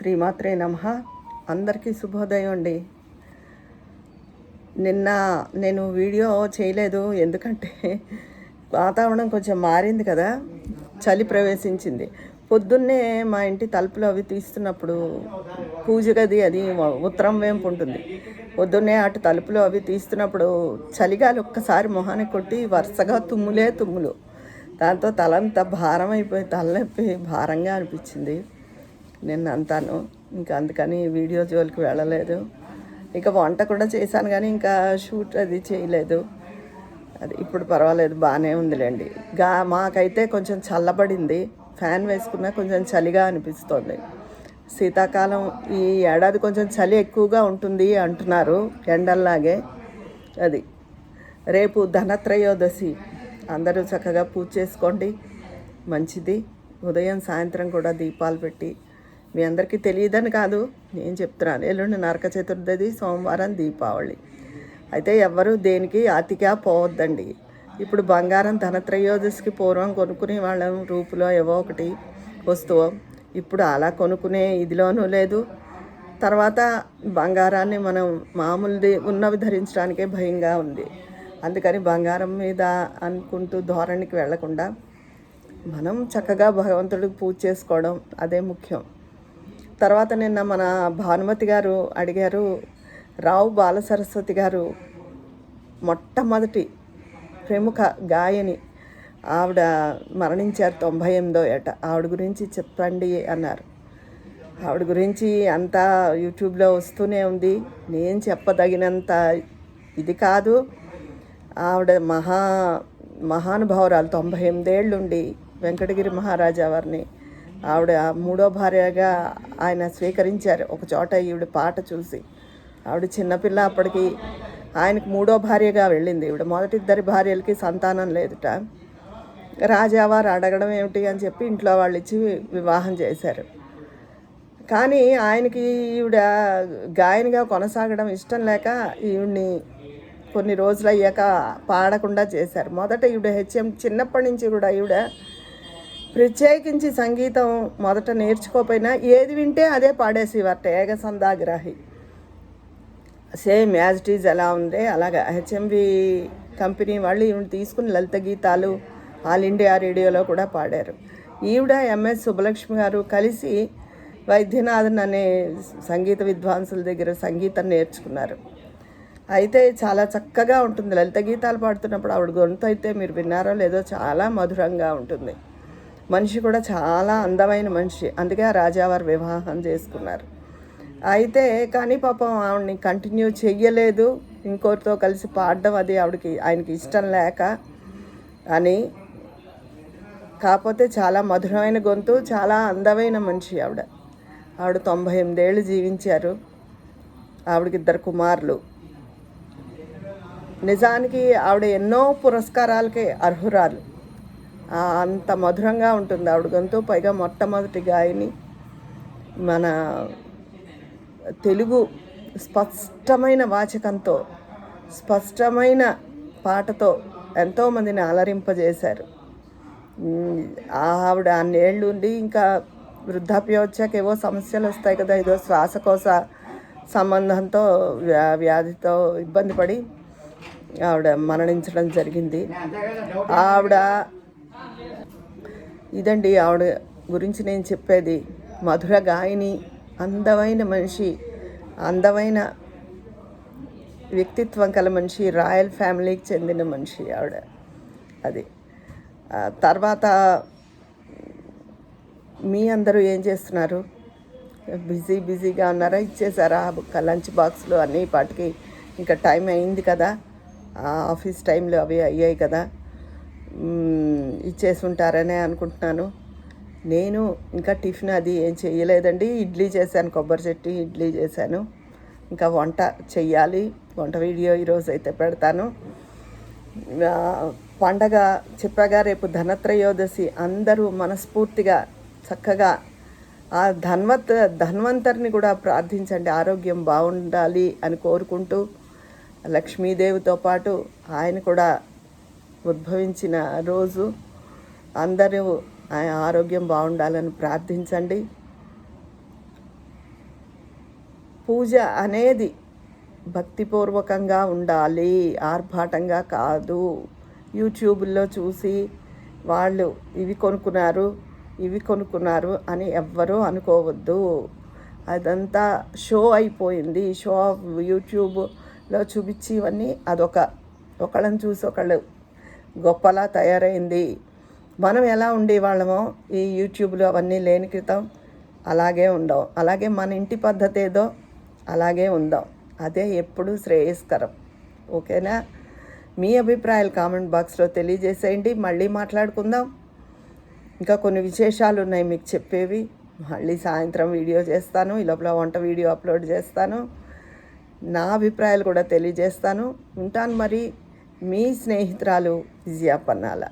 శ్రీమాత్రే నమ. అందరికీ శుభోదయం అండి. నిన్న నేను వీడియో చేయలేదు ఎందుకంటే వాతావరణం కొంచెం మారింది కదా చలి ప్రవేశించింది. పొద్దున్నే మా ఇంటి తలుపులు అవి తీస్తున్నప్పుడు పూజ గది అది ఉత్తరం వేంపు ఉంటుంది. పొద్దున్నే అటు తలుపులు అవి తీస్తున్నప్పుడు చలిగాలి ఒక్కసారి మొహానికి కొట్టి వరుసగా తుమ్ములే తుమ్ములు. దాంతో తలంతా భారం అయిపోయి తలనొప్పి భారంగా అనిపించింది. నిన్న అంతాను. ఇంకా అందుకని వీడియో జోలికి వెళ్ళలేదు. ఇంకా వంట కూడా చేశాను కానీ ఇంకా షూట్ అది చేయలేదు. అది ఇప్పుడు పర్వాలేదు బాగానే ఉందిలేండి. గా మాకైతే కొంచెం చల్లబడింది. ఫ్యాన్ వేసుకున్నా కొంచెం చలిగా అనిపిస్తుంది. శీతాకాలం ఈ ఏడాది కొంచెం చలి ఎక్కువగా ఉంటుంది అంటున్నారు ఎండల్లాగే. అది రేపు ధనత్రయోదశి. అందరూ చక్కగా పూజ చేసుకోండి. మంచిది. ఉదయం సాయంత్రం కూడా దీపాలు పెట్టి మీ అందరికీ తెలియదని కాదు. నేను చెప్తున్నాను ఎల్లుండి నరక చతుర్దశి సోమవారం దీపావళి. అయితే ఎవరు దేనికి అతిగా పోవద్దండి. ఇప్పుడు బంగారం ధనత్రయోదశికి పూర్వం కొనుక్కునే వాళ్ళం రూపులో ఏవో ఒకటి వస్తువు. ఇప్పుడు అలా కొనుక్కునే ఇదిలోనూ లేదు. తర్వాత బంగారాన్ని మనం మామూలుది ఉన్నవి ధరించడానికే భయంగా ఉంది. అందుకని బంగారం మీద అనుకుంటూ ధోరణికి వెళ్ళకుండా మనం చక్కగా భగవంతుడికి పూజ చేసుకోవడం అదే ముఖ్యం. తర్వాత నిన్న మన భానుమతి గారు అడిగారు రావు బాలసరస్వతి గారు మొట్టమొదటి ప్రముఖ గాయని ఆవిడ మరణించారు తొంభై ఎనిమిదో ఏట. ఆవిడ గురించి చెప్పండి అన్నారు. ఆవిడ గురించి అంతా యూట్యూబ్లో వస్తూనే ఉంది. నేను చెప్పదగినంత ఇది కాదు. ఆవిడ మహా మహానుభావురాలు తొంభై ఎనిమిదేళ్ళుండి వెంకటగిరి మహారాజా వారిని ఆవిడ మూడో భార్యగా ఆయన స్వీకరించారు. ఒక చోట ఈవిడ పాట చూసి ఆవిడ చిన్నపిల్ల అప్పటికి ఆయనకు మూడో భార్యగా వెళ్ళింది. ఈవిడ మొదటి ఇద్దరి భార్యలకి సంతానం లేదుట. రాజావారు అడగడం ఏమిటి అని చెప్పి ఇంట్లో వాళ్ళు ఇచ్చి వివాహం చేశారు. కానీ ఆయనకి ఈవిడ గాయనిగా కొనసాగడం ఇష్టం లేక ఈవిడ్ని కొన్ని రోజులు అయ్యాక పాడకుండా చేశారు. మొదట ఈవిడ హెచ్ఎం చిన్నప్పటి నుంచి కూడా ఈవిడ ప్రత్యేకించి సంగీతం మొదట నేర్చుకోపోయినా ఏది వింటే అదే పాడేసేవారట ఏక సందాగ్రాహి సేమ్ యాజ్ ఇట్ ఈజ్ ఎలా ఉంది అలాగా. హెచ్ఎంవి కంపెనీ వాళ్ళు ఈవిడ తీసుకుని లలిత గీతాలు ఆల్ ఇండియా రేడియోలో కూడా పాడారు. ఈవిడ ఎంఎస్ సుబ్బలక్ష్మి గారు కలిసి వైద్యనాథన్ అనే సంగీత విద్వాంసుల దగ్గర సంగీతం నేర్చుకున్నారు. అయితే చాలా చక్కగా ఉంటుంది. లలిత గీతాలు పాడుతున్నప్పుడు ఆవిడ గొంతు అయితే మీరు విన్నారో లేదో చాలా మధురంగా ఉంటుంది. మనిషి కూడా చాలా అందమైన మనిషి. అందుకే ఆ రాజావారు వివాహం చేసుకున్నారు. అయితే కానీ పాపం ఆవిడని కంటిన్యూ చెయ్యలేదు. ఇంకోరితో కలిసి పాడడం అది ఆవిడకి ఆయనకి ఇష్టం లేక అని. కాకపోతే చాలా మధురమైన గొంతు చాలా అందమైన మనిషి ఆవిడ. ఆవిడ తొంభై ఎనిమిదేళ్ళు జీవించారు. ఆవిడకి ఇద్దరు కుమారులు. నిజానికి ఆవిడ ఎన్నో పురస్కారాలకి అర్హురాలు. అంత మధురంగా ఉంటుంది ఆవిడ గొంతు. పైగా మొట్టమొదటి గాయని మన తెలుగు స్పష్టమైన వాచకంతో స్పష్టమైన పాటతో ఎంతోమందిని అలరింపజేశారు. ఆవిడ అన్నేళ్ళు ఉండి ఇంకా వృద్ధాప్యం వచ్చాక ఏవో సమస్యలు వస్తాయి కదా ఏదో శ్వాసకోశ సంబంధంతో వ్యా వ్యాధితో ఇబ్బంది పడి ఆవిడ మరణించడం జరిగింది. ఆవిడ ఇదండి ఆవిడ గురించి నేను చెప్పేది. మధుర గాయని అందమైన మనిషి అందమైన వ్యక్తిత్వం కల మనిషి రాయల్ ఫ్యామిలీకి చెందిన మనిషి ఆవిడ. అది. తర్వాత మీ అందరూ ఏం చేస్తున్నారు? బిజీ బిజీగా ఉన్నారా? ఇచ్చేసారా? లంచ్ బాక్స్లు అన్నీ పాటికి ఇంకా టైం అయింది కదా. ఆఫీస్ టైంలో అవి అయ్యాయి కదా. ఇచ్చేసి ఉంటారనే అనుకుంటున్నాను. నేను ఇంకా టిఫిన్ అది ఏం చేయలేదండి ఇడ్లీ చేశాను కొబ్బరి చెట్టు ఇడ్లీ చేశాను. ఇంకా వంట చెయ్యాలి. వంట వీడియో ఈరోజు అయితే పెడతాను పండగ చెప్పాగా రేపు ధనత్రయోదశి. అందరూ మనస్ఫూర్తిగా చక్కగా ఆ ధన్వత్ ధన్వంతరిని కూడా ప్రార్థించండి. ఆరోగ్యం బాగుండాలి అని కోరుకుంటూ లక్ష్మీదేవితో పాటు ఆయన కూడా ఉద్భవించిన రోజు. అందరూ ఆయన ఆరోగ్యం బాగుండాలని ప్రార్థించండి. పూజ అనేది భక్తిపూర్వకంగా ఉండాలి ఆర్భాటంగా కాదు. యూట్యూబ్లో చూసి వాళ్ళు ఇవి కొనుక్కున్నారు ఇవి కొనుక్కున్నారు అని ఎవ్వరూ అనుకోవద్దు. అదంతా షో అయిపోయింది. షో ఆఫ్ యూట్యూబ్లో చూపించి ఇవన్నీ అదొక ఒకళ్ళని చూసి ఒకళ్ళు గొప్పలా తయారైంది. మనం ఎలా ఉండేవాళ్ళమో ఈ యూట్యూబ్లో అవన్నీ లేని క్రితం అలాగే ఉండవు. అలాగే మన ఇంటి పద్ధతి ఏదో అలాగే ఉందాం. అదే ఎప్పుడు శ్రేయస్కరం. ఓకేనా? మీ అభిప్రాయాలు కామెంట్ బాక్స్లో తెలియజేసేయండి. మళ్ళీ మాట్లాడుకుందాం. ఇంకా కొన్ని విశేషాలు ఉన్నాయి మీకు చెప్పేవి. మళ్ళీ సాయంత్రం వీడియో చేస్తాను. ఈ లోపల వంట వీడియో అప్లోడ్ చేస్తాను. నా అభిప్రాయాలు కూడా తెలియజేస్తాను. ఉంటాను మరి మీ స్నేహితురాలు విజయ పన్నాల